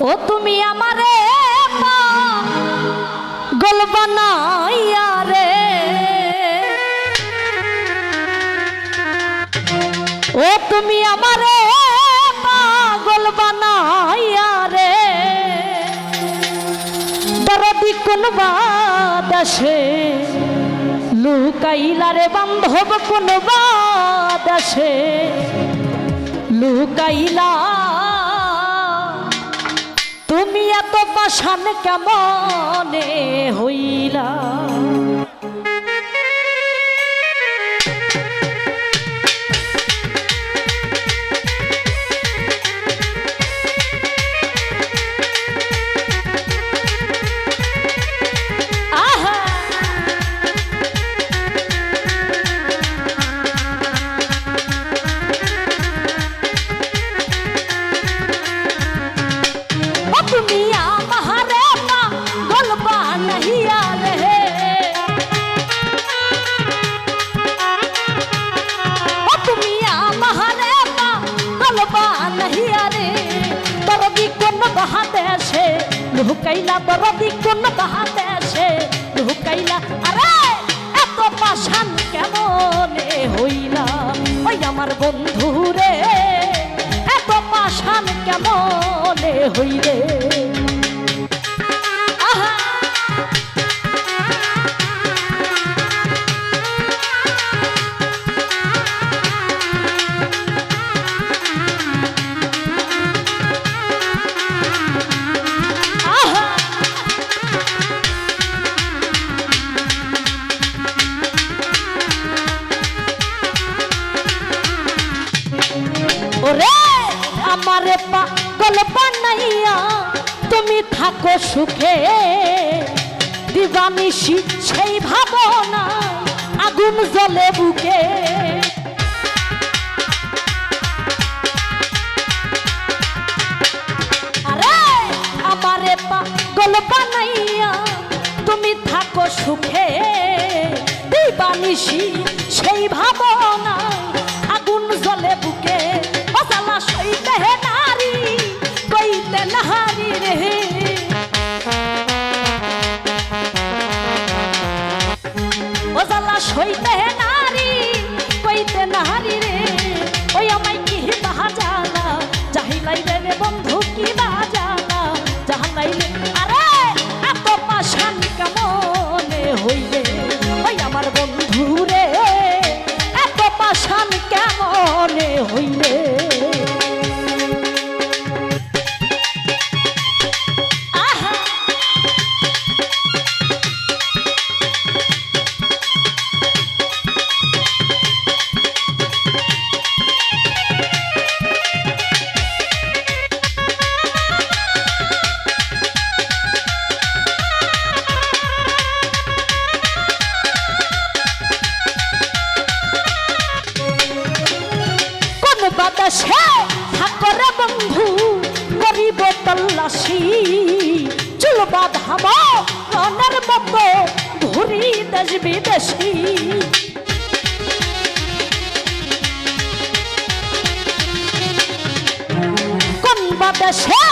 ও তুমি আমারে গোল ও তুমি আমারে পাগল বানাইয়া রে। দরদি কোন বাদাসে লুকাইলা বান্ধব কোন বাদাসে লুকাইলা তুমি এত পাশান কেমনে হইলা? দরদি আসে। লুকাইলা দরদি কোন আসে। লুকাইলা, আরে, এত পাশান কেমনে হইলা? ওই আমার বন্ধু রে এত পাশান কেমনে হইলে? থাকো সুখে। দিবানিশি সেই ভাবনা, আগুন জ্বলে বুকে। আরে, আমারে পাগল বানাইয়া তুমি থাকো সুখে। দিবানিশি সেই ভাবনা, আগুন জ্বলে বুকে। অজালা সইতে নারী, কইতে নাহারি বন্ধু কি বাহাজালা তল্লাশি চুল বাঁধাব রনের মতো ঘুরি দেশ বিদেশি। কোন বাতাসে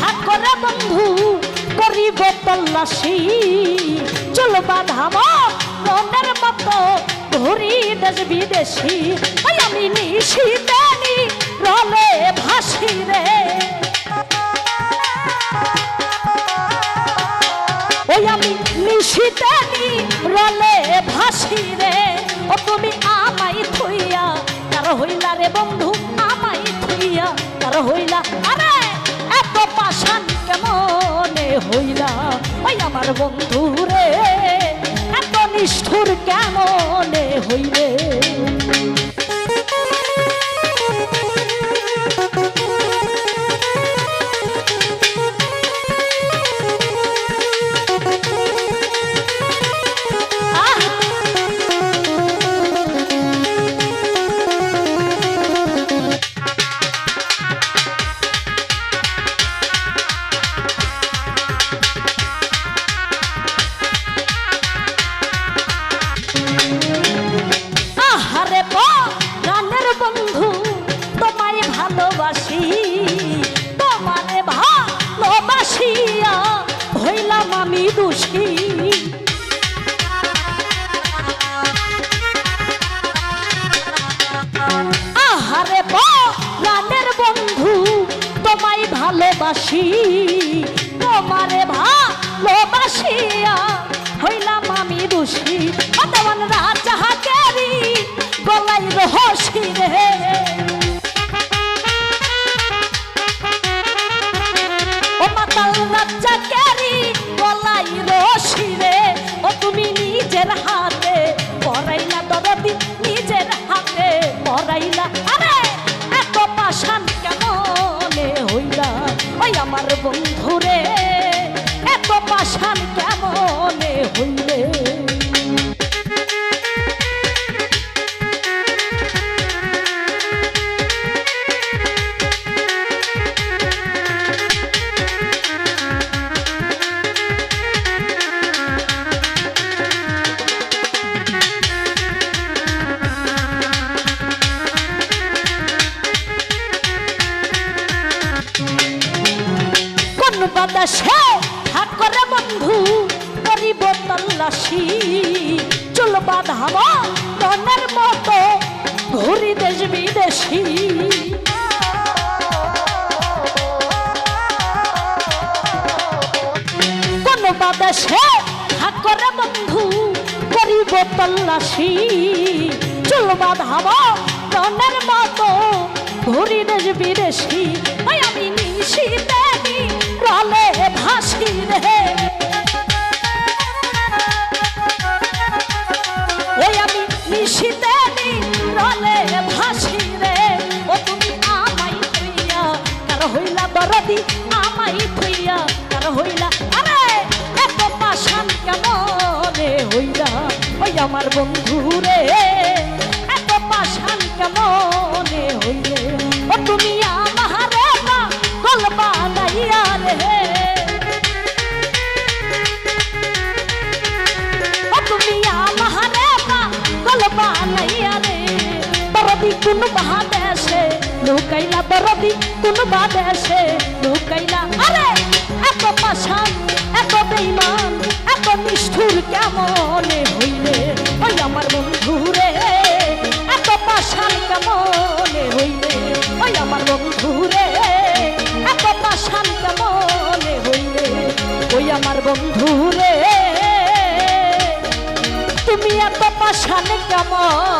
থাকরে বন্ধু গরিব তল্লাশি? চুল বাঁধাব রনের মতো ঘুরি দেশ বিদেশি। আমি নিশিদানি রলে ভাসি রে। নিশিদানি রলে ভাসি রে ও তুমি আমাই থইয়া, তার হইলা রে বন্ধু আমাই থইয়া, তার হইলা, আরে, এত পাশান কেমনে হইলা? ওই আমার বন্ধু তল্লাশি তোমারে ভালোবাসিয়া হইলাম আমি দোষী। অতমন রাজা কেরি গলাই রহসি রে। ও মাতাল রাজা কেরি গলাই রহসি আমার বন্ধুরে এত পাশান কেমনে হইলে? কোন বাদাসে হাক করে বন্ধু করিব তল্লাশি। চুল বাঁধাব মনের মতো ঘুরি দেশ বিদেশি। কোন বাদাসে হাক করে বন্ধু করিব তল্লাশি। চুল বাঁধাব মনের মতো ঘুরি দেশ বিদেশি। আমি দরদি আমাই তুইয়া কার হইলা? আরে, এত পাশান কেমনে হইলা? ওই আমার বন্ধু রে, এত পাশান কেমনে হইলে? ও তুমি আমারে গল বানাইয়া রে। ও তুমি আমারে গল বানাইয়া রে। বরদি কোন বাদেশে লুকাইলা বরদি কোন বাদেশে লুকাইলা। আরে, এত পাশান এত বেইমান, এত নিষ্ঠুর কেমনে হইলে? ওই আমার বন্ধু রে এত পাশান কেমনে হইলে? ওই আমার বন্ধু রে এত পাশান কেমনে হইলে? ওই আমার বন্ধু রে তুমি এত পাশান কেমন